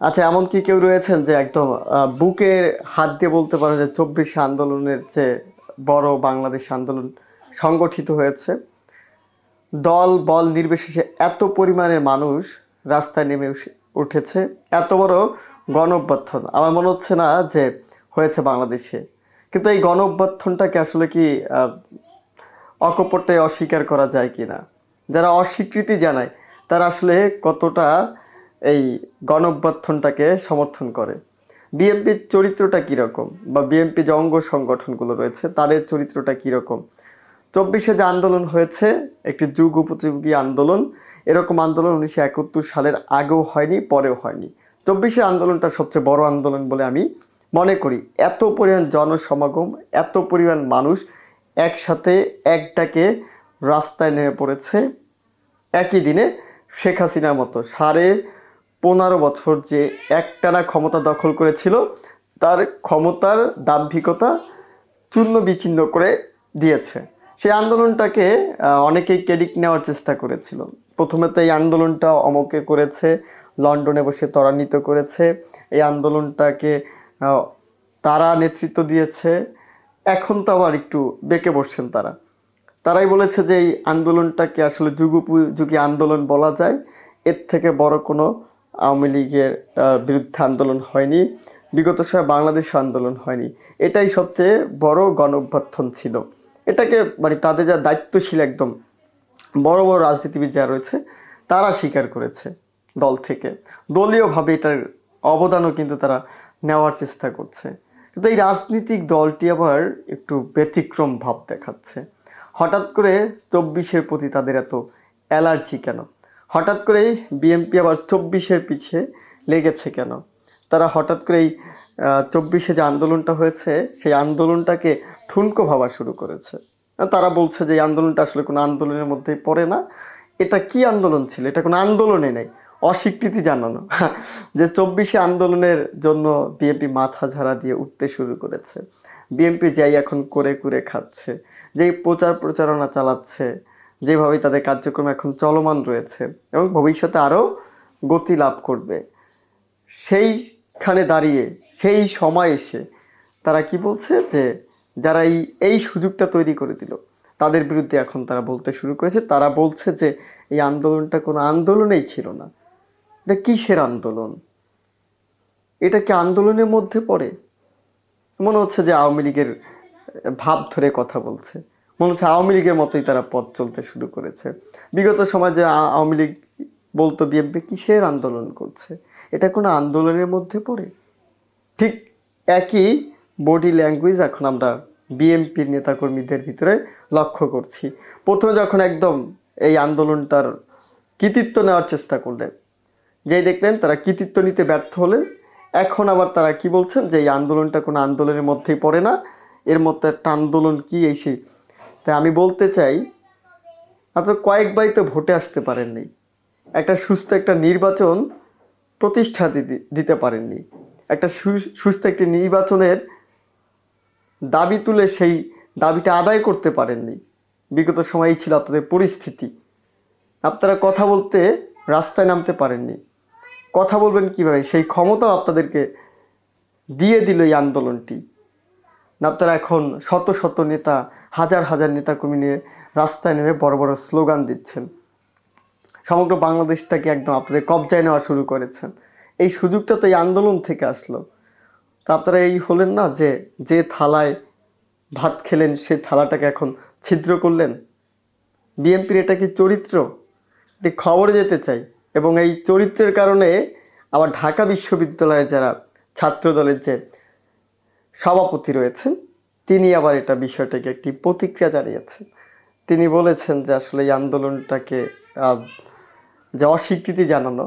আচ্ছা এমন কি কেউ রয়েছেন যে একদম বুকের হাত দিয়ে বলতে পারেন যে চব্বিশে আন্দোলনের যে বড় বাংলাদেশ আন্দোলন সংগঠিত হয়েছে? দল, বল নির্বিশেষে এত পরিমাণের মানুষ রাস্তায় নেমে উঠেছে, এত বড় গণ অভ্যর্থন আমার মনে হচ্ছে না যে হয়েছে বাংলাদেশে। কিন্তু এই গণ অভ্যর্থনটাকে আসলে কি অকপটে অস্বীকার করা যায় কি না যারা অস্বীকৃতি জানায়, তারা আসলে কতটা এই গণ অভ্যর্থনটাকে সমর্থন করে। বিএনপির চরিত্রটা কীরকম বা বিএনপি যে অঙ্গ সংগঠনগুলো রয়েছে, তাদের চরিত্রটা কীরকম? চব্বিশে যে আন্দোলন হয়েছে, একটি যুগ উপযোগী আন্দোলন। এরকম আন্দোলন উনিশশো একাত্তর সালের আগেও হয়নি, পরেও হয়নি। চব্বিশের আন্দোলনটা সবচেয়ে বড় আন্দোলন বলে আমি মনে করি। এত পরিমাণ জনসমাগম, এত পরিমাণ মানুষ একসাথে একটাকে রাস্তায় নেমে পড়েছে। একই দিনে শেখ হাসিনার মতো সাড়ে পনেরো বছর যে একটানা ক্ষমতা দখল করেছিল, তার ক্ষমতার দাম্ভিকতা চূর্ণ বিচ্ছিন্ন করে দিয়েছে। সেই আন্দোলনটাকে অনেকেই ক্রেডিট নেওয়ার চেষ্টা করেছিল। প্রথমে তো এই আন্দোলনটা অমকে করেছে, লন্ডনে বসে ত্বরান্বিত করেছে। এই আন্দোলনটাকে তারা নেতৃত্ব দিয়েছে। এখন তো আবার একটু বেঁকে বসছেন তারা। তারাই বলেছে যে এই আন্দোলনটাকে আসলে যুগোপযোগী আন্দোলন বলা যায়। এর থেকে বড় কোনো আওয়ামী লীগের বিরুদ্ধে আন্দোলন হয়নি, বিগত সময় বাংলাদেশ আন্দোলন হয়নি। এটাই সবচেয়ে বড় গণ অভ্যর্থন ছিল। এটাকে মানে তাদের যা দায়িত্বশীল একদম বড় বড় রাজনীতিবিদ যারা রয়েছে, তারা স্বীকার করেছে দল থেকে। দলীয়ভাবে এটার অবদানও কিন্তু তারা নেওয়ার চেষ্টা করছে। কিন্তু এই রাজনৈতিক দলটি আবার একটু ব্যতিক্রম ভাব দেখাচ্ছে। হঠাৎ করে চব্বিশের প্রতি তাদের এত অ্যালার্জি কেন? হঠাৎ করেই বিএনপি আবার চব্বিশের পিছে লেগেছে কেন? তারা হঠাৎ করেই চব্বিশে যে আন্দোলনটা হয়েছে, সেই আন্দোলনটাকে ঠুনকো ভাবা শুরু করেছে। তারা বলছে যে এই আন্দোলনটা আসলে কোনো আন্দোলনের মধ্যেই পড়ে না। এটা কি আন্দোলন ছিল? এটা কোনো আন্দোলনে নেই। অস্বীকৃতি জানানো। যে চব্বিশে আন্দোলনের জন্য বিএনপি মাথা ঝাড়া দিয়ে উঠতে শুরু করেছে। বিএনপি যাই এখন করে করে খাচ্ছে, যেই প্রচার প্রচারণা চালাচ্ছে যেভাবে তাদের কার্যক্রম এখন চলমান রয়েছে এবং ভবিষ্যতে আরও গতি লাভ করবে। সেইখানে দাঁড়িয়ে, সেই সময় এসে তারা কি বলছে যে, যারা এই এই সুযোগটা তৈরি করে দিল, তাদের বিরুদ্ধে এখন তারা বলতে শুরু করেছে। তারা বলছে যে, এই আন্দোলনটা কোনো আন্দোলনেই ছিল না। এটা কিসের আন্দোলন? এটা কি আন্দোলনের মধ্যে পড়ে? মনে হচ্ছে যে আওয়ামী লীগের ভাব ধরে কথা বলছে। মনে হচ্ছে আওয়ামী লীগের মতোই তারা পথ চলতে শুরু করেছে। বিগত সময় যে আওয়ামী লীগ বলতো, বিএনপি কিসের আন্দোলন করছে? এটা কোনো আন্দোলনের মধ্যে পড়ে? ঠিক একই বডি ল্যাঙ্গুয়েজ এখন আমরা বিএনপির নেতাকর্মীদের ভিতরে লক্ষ্য করছি। প্রথমে যখন একদম এই আন্দোলনটার কৃতিত্ব নেওয়ার চেষ্টা করলেন, যেই দেখলেন তারা কৃতিত্ব নিতে ব্যর্থ হলেন। এখন আবার তারা কি বলছেন? যে এই আন্দোলনটা কোনো আন্দোলনের মধ্যেই পড়ে না। এর মধ্যে একটা আন্দোলন কি? এই সেই তাই আমি বলতে চাই আপনার কয়েকবারই তো ভোটে আসতে পারেননি। একটা সুস্থ একটা নির্বাচন প্রতিষ্ঠা দিতে- পারেননি। একটা সুস্থ একটি নির্বাচনের দাবি তুলে সেই দাবিটা আদায় করতে পারেননি। বিগত সময়ই ছিল আপনাদের পরিস্থিতি। আপনারা কথা বলতে রাস্তায় নামতে পারেননি। কথা বলবেন কীভাবে? সেই ক্ষমতাও আপনাদেরকে দিয়ে দিল এই আন্দোলনটি। আপনারা এখন শত শত নেতা, হাজার হাজার নেতাকর্মী নিয়ে রাস্তায় নেমে বড় বড় স্লোগান দিচ্ছেন। সমগ্র বাংলাদেশটাকে একদম আপনাদের কবজায় নেওয়া শুরু করেছেন। এই সুযোগটা তো এই আন্দোলন থেকে আসলো। তা আপনারা এই হলেন না যে যে থালায় ভাত খেলেন সেই থালাটাকে এখন ছিদ্র করলেন। বিএনপির এটা কি চরিত্র? এটি খবরে যেতে চাই। এবং এই চরিত্রের কারণে আবার ঢাকা বিশ্ববিদ্যালয়ের যারা ছাত্রদলের যে সভাপতি রয়েছেন। তিনি আবার এটা বিষয়টাকে একটি প্রতিক্রিয়া জানিয়েছেন। তিনি বলেছেন যে আসলে এই আন্দোলনটাকে যে অস্বীকৃতি জানানো,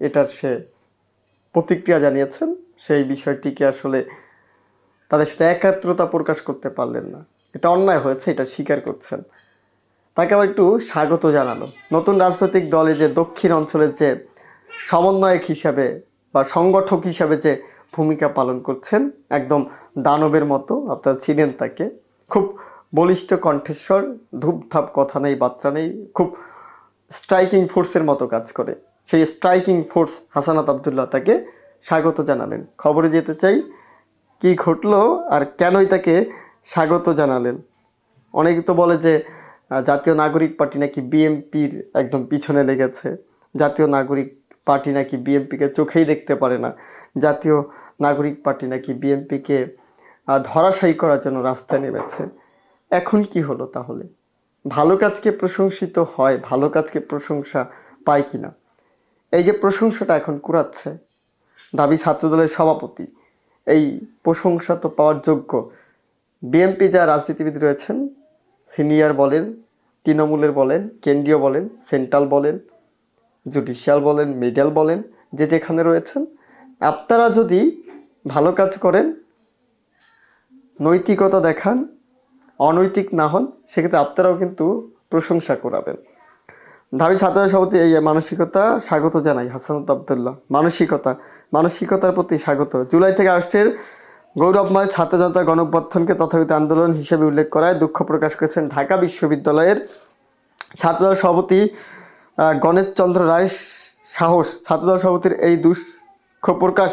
এটার সে প্রতিক্রিয়া জানিয়েছেন। সেই বিষয়টিকে আসলে তাদের সাথে একাত্রতা প্রকাশ করতে পারলেন না। এটা অন্যায় হয়েছে, এটা স্বীকার করছেন। তাকে আবার একটু স্বাগত জানালো। নতুন রাজনৈতিক দলে যে দক্ষিণ অঞ্চলের যে সমন্বয়ক হিসাবে বা সংগঠক হিসাবে যে ভূমিকা পালন করছেন, একদম দানবের মতো, আপনারা চিনেন তাকে। খুব বলিষ্ঠ কণ্ঠেশ্বর ধূপধাপ কথা নেই বার্তা নেই, খুব স্ট্রাইকিং ফোর্সের মতো কাজ করে। সেই স্ট্রাইকিং ফোর্স হাসানাত আবদুল্লাহ তাকে স্বাগত জানালেন। খবরে যেতে চাই, কি ঘটলো আর কেনই তাকে স্বাগত জানালেন? অনেকে তো বলে যে জাতীয় নাগরিক পার্টি নাকি বিএমপির একদম পিছনে লেগেছে। জাতীয় নাগরিক পার্টি নাকি বিএমপিকে চোখেই দেখতে পারে না। জাতীয় নাগরিক পার্টি নাকি বিএমপিকে ধরাশায়ী করার জন্য রাস্তায় নেমেছে। এখন কি হলো তাহলে? ভালো কাজকে প্রশংসিত হয়, ভালো কাজকে প্রশংসা পায় কি না এই যে প্রশংসাটা এখন কুড়াচ্ছে, দাবি ছাত্রদলের সভাপতি, এই প্রশংসা তো পাওয়ার যোগ্য। বিএনপি যা রাজনীতিবিদ রয়েছেন, সিনিয়র বলেন, তৃণমূলের বলেন, কেন্দ্রীয় বলেন, সেন্ট্রাল বলেন, জুডিশিয়াল বলেন মিডিয়াল বলেন, যে যেখানে রয়েছেন, আপনারা যদি ভালো কাজ করেন নৈতিকতা দেখান, অনৈতিক না হন, সেক্ষেত্রে আপনারাও কিন্তু প্রশংসা করাবেন। ঢাবি ছাত্র সভাপতি এই মানসিকতা স্বাগত জানাই হাসানুত আবদুল্লাহ। মানসিকতা, মানসিকতার প্রতি স্বাগত। জুলাই থেকে আগস্টের গৌরবময় ছাত্র জনতা গণঅভ্যুত্থানকে তথাকথিত আন্দোলন হিসেবে উল্লেখ করায় দুঃখ প্রকাশ করেছেন ঢাকা বিশ্ববিদ্যালয়ের ছাত্রদল সভাপতি গণেশচন্দ্র রায় সাহস। ছাত্রদল সভাপতির এই দুঃখ প্রকাশ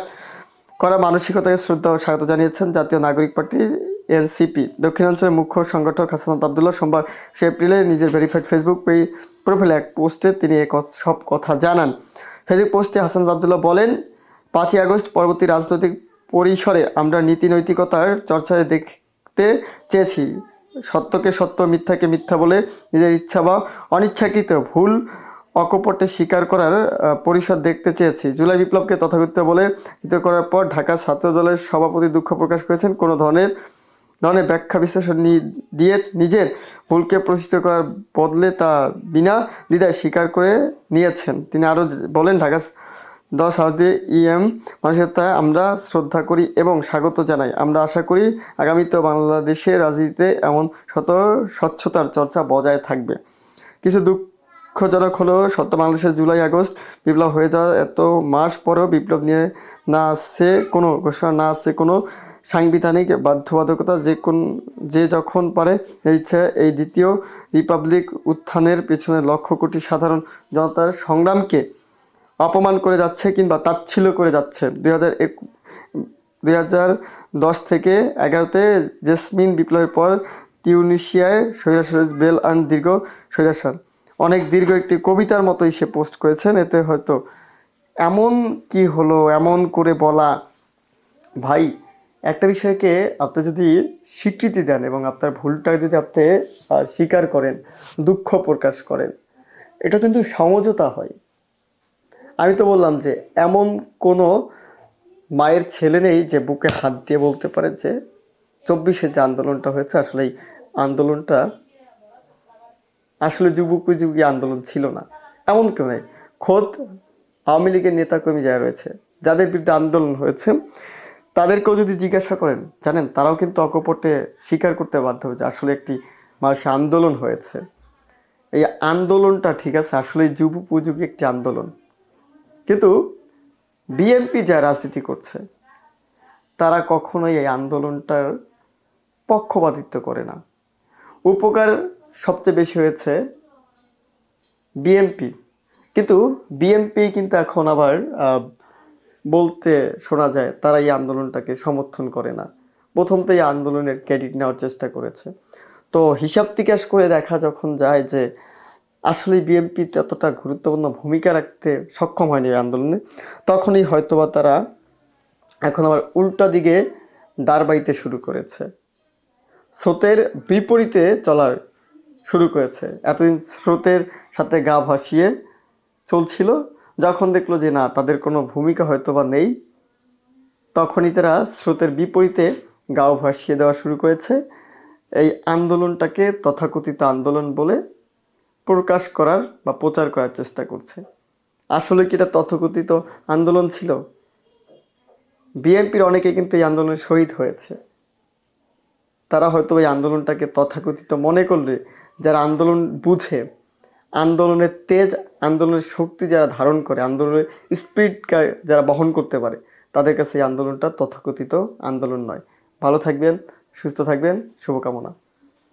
করা মানসিকতাকে শ্রদ্ধা ও স্বাগত জানিয়েছেন জাতীয় নাগরিক পার্টি এনসিপি। দক্ষিণাঞ্চলের মুখ্য সংগঠক হাসানাত আবদুল্লাহ সোমবার সে এপ্রিলে নিজের ভেরিফাইড ফেসবুক পেজ প্রোফাইলে এক পোস্টে তিনি এক সব কথা জানান। ফেসবুক পোস্টে হাসানাত আবদুল্লাহ বলেন, পাঁচই আগস্ট পরবর্তী রাজনৈতিক পরিসরে আমরা নীতি নৈতিকতার চর্চায় দেখতে চেয়েছি। সত্যকে সত্য, মিথ্যাকে মিথ্যা বলে নিজের ইচ্ছা বা অনিচ্ছাকৃত ভুল অকপটে স্বীকার করার পরিসর দেখতে চেয়েছি। জুলাই বিপ্লবকে তথাকথিত বলে হিত করার পর ঢাকা ছাত্র দলের সভাপতি দুঃখ প্রকাশ করেছেন। কোনো ধরনের ধরনের ব্যাখ্যা বিশ্লেষণ দিয়ে নিজের ভুলকে প্রতিষ্ঠিত করার বদলে তা বিনা দ্বিধায় স্বীকার করে নিয়েছেন। তিনি আরও বলেন, ঢাকা দশ আহতে ইএম মানসিকতা আমরা শ্রদ্ধা করি এবং স্বাগত জানাই। আমরা আশা করি আগামীতে বাংলাদেশের রাজনীতিতে এমন শত স্বচ্ছতার চর্চা বজায় থাকবে। কিছু দুঃখজনক হলো সত্য, বাংলাদেশের জুলাই, আগস্ট বিপ্লব হয়ে যাওয়া এত মাস পরেও বিপ্লব নিয়ে না আসছে কোনো ঘোষণা, না আসছে কোনো সাংবিধানিক বাধ্যবাধকতা। যে কোন, যে যখন পারে ইচ্ছা, এই দ্বিতীয় রিপাবলিক উত্থানের পেছনে লক্ষ কোটি সাধারণ জনতার সংগ্রামকে অপমান করে যাচ্ছে কিংবা তাচ্ছিল্য করে যাচ্ছে। দুই হাজার এক, দুই হাজার দশ থেকে এগারোতে জেসমিন বিপ্লবের পর টিউনিশিয়ায় স্বৈরাচার বেল আন দীর্ঘ স্বৈরাচার। অনেক দীর্ঘ একটি কবিতার মতোই সে পোস্ট করেছেন। এতে হয়তো এমন কি হলো, এমন করে বলা, ভাই, একটা বিষয়কে আপনি যদি স্বীকৃতি দেন এবং আপনার ভুলটা যদি আপনি স্বীকার করেন, দুঃখ প্রকাশ করেন, এটা কিন্তু সমঝোতা হয়। আমি তো বললাম যে এমন কোনো মায়ের ছেলে নেই যে বুকে হাত দিয়ে বলতে পারে যে, চব্বিশে যে আন্দোলনটা হয়েছে আসলে এই আন্দোলনটা আসলে যুবোপযোগী আন্দোলন ছিল না। এমন কেউ নেই। খোদ আওয়ামী লীগের নেতাকর্মী যারা রয়েছে, যাদের বিরুদ্ধে আন্দোলন হয়েছে, তাদেরকেও যদি জিজ্ঞাসা করেন, জানেন, তারাও কিন্তু অকপটে স্বীকার করতে বাধ্য হয়েছে আসলে একটি মানুষের আন্দোলন হয়েছে। এই আন্দোলনটা ঠিক আছে, আসলে যুব উপযোগী একটি আন্দোলন। কিন্তু বিএনপি যা রাজনীতি করছে, তারা কখনোই এই আন্দোলনটার পক্ষপাতিত্ব করে না। উপকার সবচেয়ে বেশি হয়েছে বিএনপি। কিন্তু বিএনপি কিন্তু এখন আবার বলতে শোনা যায় তারা এই আন্দোলনটাকে সমর্থন করে না। প্রথম এই আন্দোলনের ক্রেডিট নেওয়ার চেষ্টা করেছে। তো হিসাব তিকাশ করে দেখা যখন যায় যে আসলে বিএনপি ততটা গুরুত্বপূর্ণ ভূমিকা রাখতে সক্ষম হয়নি এই আন্দোলনে, তখনই হয়তোবা তারা এখন আবার উল্টা দিকে দাঁড় বাইতে শুরু করেছে। স্রোতের বিপরীতে চলার শুরু করেছে। এতদিন স্রোতের সাথে গা ভাসিয়ে চলছিল, যখন দেখল যে না, তাদের কোনো ভূমিকা হয়তো বা নেই, তখনই তারা স্রোতের বিপরীতে গাও ভাসিয়ে দেওয়া শুরু করেছে। এই আন্দোলনটাকে তথাকথিত আন্দোলন বলে প্রকাশ করার বা প্রচার করার চেষ্টা করছে। আসলে কি এটা তথাকথিত আন্দোলন ছিল? বিএনপির অনেকে কিন্তু এই আন্দোলনে শহীদ হয়েছে। তারা হয়তো এই আন্দোলনটাকে তথাকথিত মনে করলে যারা আন্দোলন বুঝে, আন্দোলনের তেজ, আন্দোলনের শক্তি যারা ধারণ করে, আন্দোলনের স্পিড যারা বহন করতে পারে, তাদের কাছে এই আন্দোলনটা তথাকথিত আন্দোলন নয়। ভালো থাকবেন, সুস্থ থাকবেন, শুভকামনা।